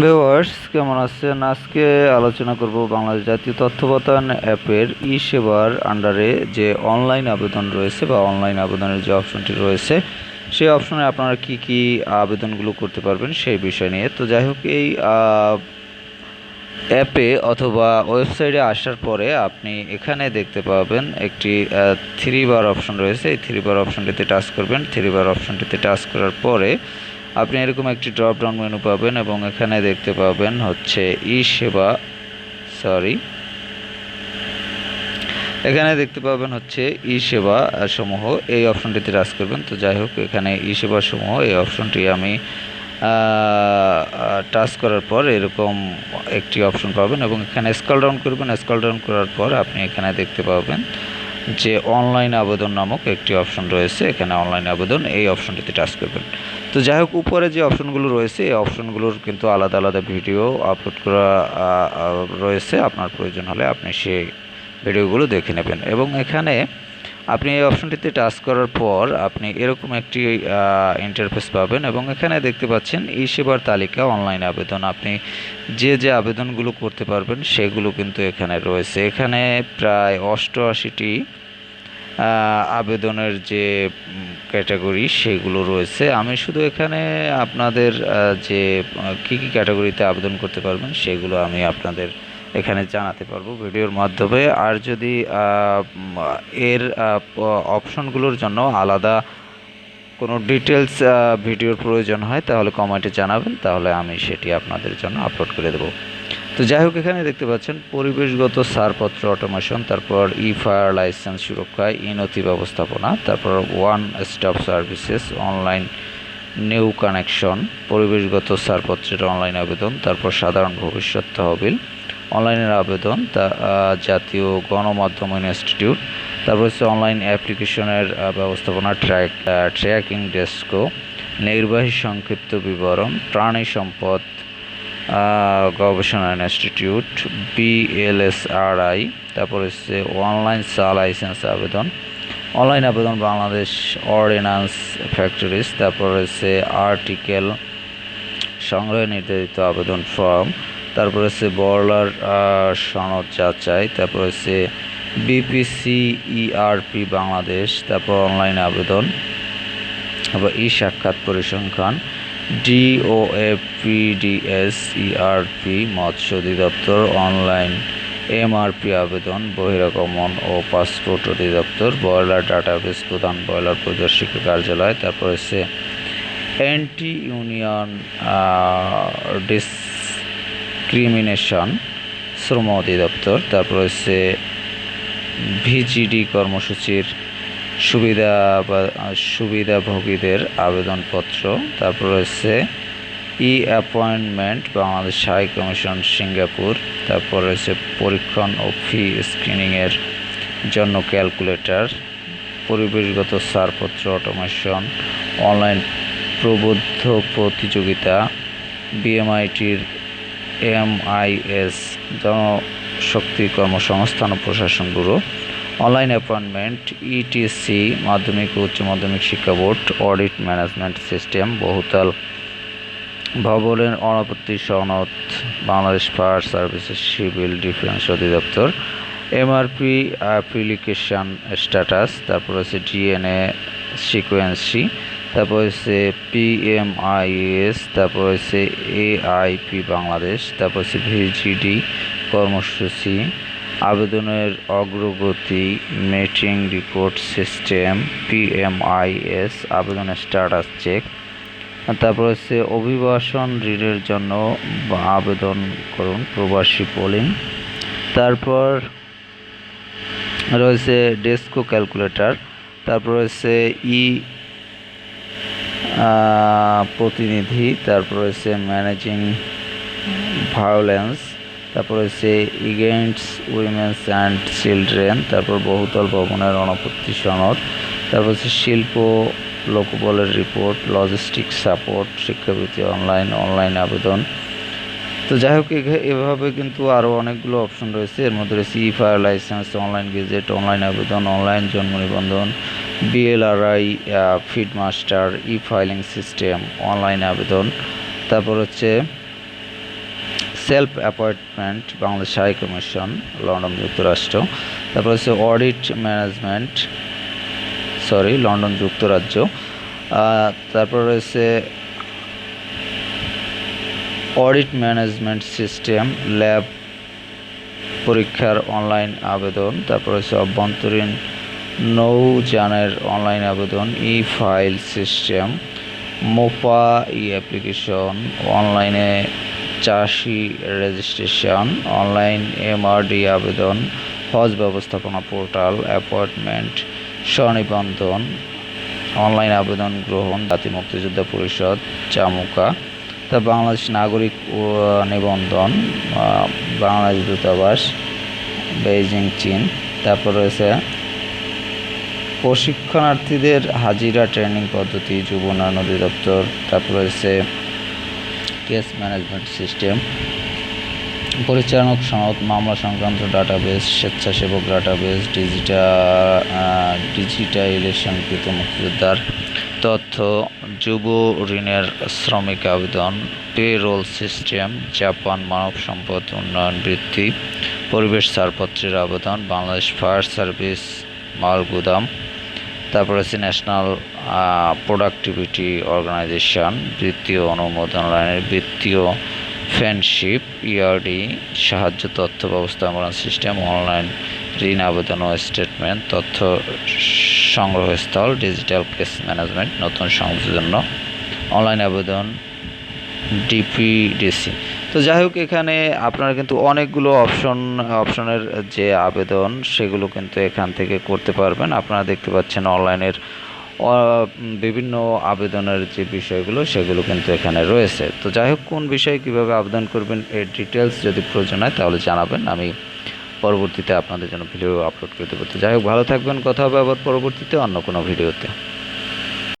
Viewers কেমন আছেন? আজকে আলোচনা করব বাংলাদেশ জাতীয় তথ্য অ্যাপের ই সেবার আন্ডারে যে অনলাইন আবেদন রয়েছে বা অনলাইন আবেদনের যে অপশনটি রয়েছে, সেই অপশনে আপনারা কি কি আবেদনগুলো করতে পারবেন সেই বিষয় নিয়ে। তো যাই হোক, এই অ্যাপে অথবা ওয়েবসাইটে আসার পরে আপনি এখানে দেখতে পাবেন একটি থ্রি বার অপশন রয়েছে। এই থ্রি বার অপশনটিতে টাচ করবেন। থ্রি বার অপশনটিতে টাচ করার পরে আপনি এরকম একটি ড্রপ ডাউন মেনু পাবেন এবং এখানে দেখতে পাবেন হচ্ছে ই সেবা সরি এখানে দেখতে পাবেন হচ্ছে ই সেবা সমূহ, এই অপশনটিতে টাচ করবেন। তো যাই হোক, এখানে ই সেবা সমূহ, এই অপশনটি আমি টাচ করার পর এরকম একটি অপশন পাবেন এবং এখানে স্কল ডাউন করবেন। স্কল ডাউন করার পর আপনি এখানে দেখতে পাবেন যে অনলাইন আবেদন নামক একটি অপশন রয়েছে, এখানে অনলাইন আবেদন, এই অপশনটিতে টাচ করবেন। তো যাই হোক, উপরে যে অপশনগুলো রয়েছে, এই অপশনগুলোর কিন্তু আলাদা আলাদা ভিডিও আপলোড করা রয়েছে। আপনার প্রয়োজন হলে আপনি সেই ভিডিওগুলো দেখে নেবেন। এবং এখানে আপনি এই অপশনটিতে টাচ করার পর আপনি এরকম একটি ইন্টারফেস পাবেন এবং এখানে দেখতে পাচ্ছেন ই সেবার তালিকা অনলাইন আবেদন। আপনি যে যে আবেদনগুলো করতে পারবেন সেগুলো কিন্তু এখানে রয়েছে। এখানে প্রায় অষ্টআশিটি আবেদনের যে ক্যাটাগরি সেগুলো রয়েছে। আমি শুধু এখানে আপনাদের যে কী কী ক্যাটাগরিতে আবেদন করতে পারবেন সেগুলো আমি আপনাদের এখানে জানাতে পারব ভিডিওর মাধ্যমে। আর যদি এর অপশনগুলোর জন্য আলাদা কোনো ডিটেলস ভিডিওর প্রয়োজন হয়, তাহলে কমেন্টে জানাবেন, তাহলে আমি সেটি আপনাদের জন্য আপলোড করে দেবো। তো যাই হোক, এখানে দেখতে পাচ্ছেন, পরিবেশগত সারপত্র অটোমেশন, তারপর ই ফায়ার লাইসেন্স সুরক্ষা ই নথি ব্যবস্থাপনা, তারপর one stop services, online new connection, পরিবেশগত ছাড়পত্রের অনলাইন আবেদন, তারপর সাধারণ ভবিষ্যৎ তহবিল। অনলাইনের আবেদন, তা জাতীয় গণমাধ্যম ইনস্টিটিউট, তারপর হচ্ছে অনলাইন অ্যাপ্লিকেশনের ব্যবস্থাপনা ট্র্যাক ট্র্যাকিং ডেস্কো নির্বাহী সংক্ষিপ্ত বিবরণ, প্রাণী সম্পদ গবেষণা ইনস্টিটিউট বিএলএসআরআই তারপর হচ্ছে অনলাইন চা লাইসেন্স আবেদন অনলাইন আবেদন বাংলাদেশ অর্ডিন্যান্স ফ্যাক্টরিজ, তারপর হচ্ছে আর্টিকেল সংগ্রহে নির্ধারিত আবেদন ফর্ম, তারপর হচ্ছে বর্লার সনদ যাচাই, তারপর হচ্ছে বিপিসি ইআরপি বাংলাদেশ, তারপর অনলাইন আবেদন, তারপর ই সাক্ষাৎ পরিসংখ্যান ডিওএপিডিএস ইআরপি মৎস্য অধিদপ্তর, অনলাইন এমআরপি আবেদন, বহিরাগমন ও পাসপোর্ট অধিদপ্তর, বয়লার ডাটাবেস প্রধান বয়লার পরিদর্শক কার্যালয়, তারপর হচ্ছে অ্যান্টি ইউনিয়ন ডিসক্রিমিনেশন, শ্রম অধিদপ্তর, তারপর হচ্ছে ভিজিডি কর্মসূচির সুবিধা সুবিধাভোগীদের আবেদনপত্র, তারপর রয়েছে e appointment Bangladesh high commission Singapore তারপর রয়েছে পরীক্ষণ ও ফি স্ক্রিনিংয়ের জন্য ক্যালকুলেটর পরিবেশগত ছাড়পত্র অটোমেশন অনলাইন প্রবুদ্ধ প্রতিযোগিতা বিএমআইটির এমআইএস জনশক্তি কর্মসংস্থান ও প্রশাসন ব্যুরো অনলাইন অ্যাপয়েন্টমেন্ট ইটিসি মাধ্যমিক ও উচ্চ মাধ্যমিক শিক্ষা বোর্ড অডিট ম্যানেজমেন্ট সিস্টেম বহুতল ভবনের অনাপত্তি সনদ, Bangladesh fire services civil defence অধিদপ্তর এমআরপি অ্যাপ্লিকেশন স্ট্যাটাস তারপর হচ্ছে ডিএনএ সিকোয়েন্সি তারপর হচ্ছে পিএমআইএস তারপর হচ্ছে এআইপি বাংলাদেশ তারপর হচ্ছে ভিজিডি কর্মসূচি, আবেদনের অগ্রগতি মিটিং রিপোর্ট সিস্টেম পিএমআইএস আবেদনের স্ট্যাটাস চেক তারপর হচ্ছে অভিবাসন ঋণের জন্য আবেদন করুন, প্রবাসী পোলিং তারপর রয়েছে ডেস্কো ক্যালকুলেটর তারপর রয়েছে ই প্রতিনিধি, তারপর রয়েছে ম্যানেজিং ভায়োলেন্স তারপর হচ্ছে ইগেন্টস উইমেন্স অ্যান্ড চিলড্রেন তারপর বহুতল ভবনের অনাপত্তি সনদ, তারপর হচ্ছে শিল্প লোকবলের রিপোর্ট লজিস্টিক সাপোর্ট শিক্ষাবৃত্তি অনলাইন অনলাইন আবেদন। তো যাই হোক এভাবে কিন্তু আরও অনেকগুলো অপশন রয়েছে। এর মধ্যে রয়েছে e fire licence online gazette online আবেদন অনলাইন জন্ম নিবন্ধন BLRI feed master e filing system online আবেদন। তারপর হচ্ছে self appointment Bangladesh high commission London যুক্তরাষ্ট্র। তারপর হচ্ছে অডিট ম্যানেজমেন্ট সরি, লন্ডন যুক্তরাজ্য। তারপর রয়েছে অডিট ম্যানেজমেন্ট সিস্টেম, ল্যাব পরীক্ষার অনলাইন আবেদন, তারপর হচ্ছে অভ্যন্তরীণ নৌযানের অনলাইন আবেদন ই ফাইল সিস্টেম, মোপা ই অ্যাপ্লিকেশন অনলাইনে চাষি রেজিস্ট্রেশন, অনলাইন এমআরডি আবেদন, হজ ব্যবস্থাপনা পোর্টাল, অ্যাপয়েন্টমেন্ট স্বনিবন্ধন অনলাইন আবেদন গ্রহণ, জাতি মুক্তিযোদ্ধা পরিষদ, চামুকা তা বাংলাদেশ নাগরিক নিবন্ধন বাংলাদেশ দূতাবাস, বেইজিং চীন, তারপর রয়েছে প্রশিক্ষণার্থীদের হাজিরা ট্রেনিং পদ্ধতি, যুব উন্নয়ন অধিদপ্তর, তারপর রয়েছে কেস ম্যানেজমেন্ট সিস্টেম পরিচালক সনদ, মামলা সংক্রান্ত ডাটাবেস, স্বেচ্ছাসেবক ডাটাবেস, ডিজিটাল ডিজিটাইজেশনকৃত মুক্তিযোদ্ধার তথ্য, যুব ঋণের শ্রমিক আবেদন পে রোল সিস্টেম, জাপান মানব সম্পদ উন্নয়ন বৃদ্ধি, পরিবেশ ছাড়পত্রের আবেদন, বাংলাদেশ ফায়ার সার্ভিস মাল গুদাম তারপর আছে ন্যাশনাল প্রোডাক্টিভিটি অর্গানাইজেশন, বৃত্তীয় অনুমোদন লাইনের বৃত্তীয় ফ্রেন্ডশিপ ইআরডি সাহায্য, তথ্য ব্যবস্থাপনা সিস্টেম, অনলাইন ঋণ আবেদন ও স্টেটমেন্ট তথ্য সংগ্রহস্থল ডিজিটাল কেস ম্যানেজমেন্ট নতুন সংযোগের জন্য অনলাইন আবেদন ডিপিডিসি তো যাই হোক, এখানে আপনারা কিন্তু অনেকগুলো অপশন অপশনের যে আবেদন, সেগুলো কিন্তু এখান থেকে করতে পারবেন। আপনারা দেখতে পাচ্ছেন অনলাইনের বিভিন্ন আবেদনের যে বিষয়গুলো, সেগুলো কিন্তু এখানে রয়েছে। তো যাই হোক কোন বিষয়ে কীভাবে আবেদন করবেন এর ডিটেলস যদি প্রয়োজন হয়, তাহলে জানাবেন। আমি পরবর্তীতে আপনাদের জন্য ভিডিও আপলোড করে দেবো। তো যাই হোক ভালো থাকবেন। কথা হবে আবার পরবর্তীতে অন্য কোনো ভিডিওতে